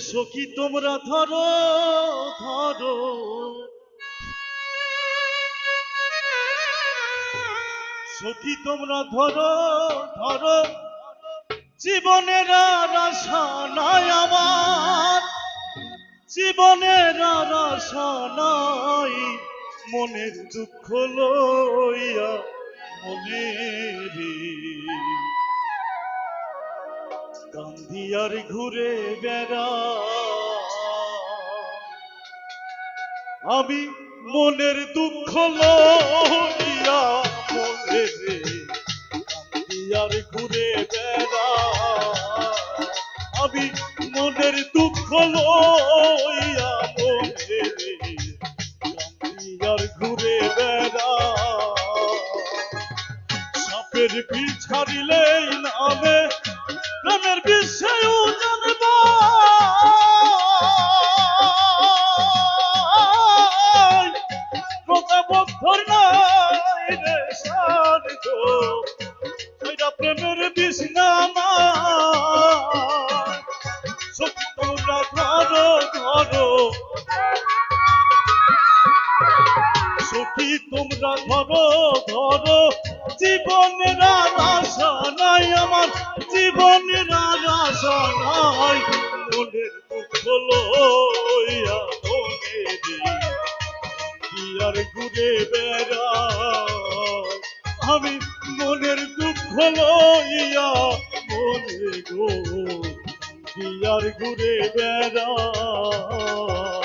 সখী, তোমরা ধরো ধরো। সখী, তোমরা ধরো ধরো। জীবনের আশা নাই আমার। জীবনের আশা নাই। মনের দুঃখ লইয়া মনের কান্দিয়ার ঘুরে বেড়া। আমি মনের দুঃখ লইয়া মনে রে কান্দিয়ার ঘুরে বেড়া। আমি মনের দুঃখ লইয়া সাপের পিঠ ছাড়িলেই নামে প্রেমের বিষয় জানবা প্রতাপর নাই রে সাধ সেটা প্রেমের নামা সত্যি তোমরা ধরো ধরো সখী তোমরা ধরো ধরো। জীবনের আর আশা নাই আমার, জীবনের আর আশা নাই মনের দুঃখ লইয়া মনে কি আর ঘুরে বেড়াই আমি মনের দুঃখ লইয়া মনে গো কি আর ঘুরে বেড়াই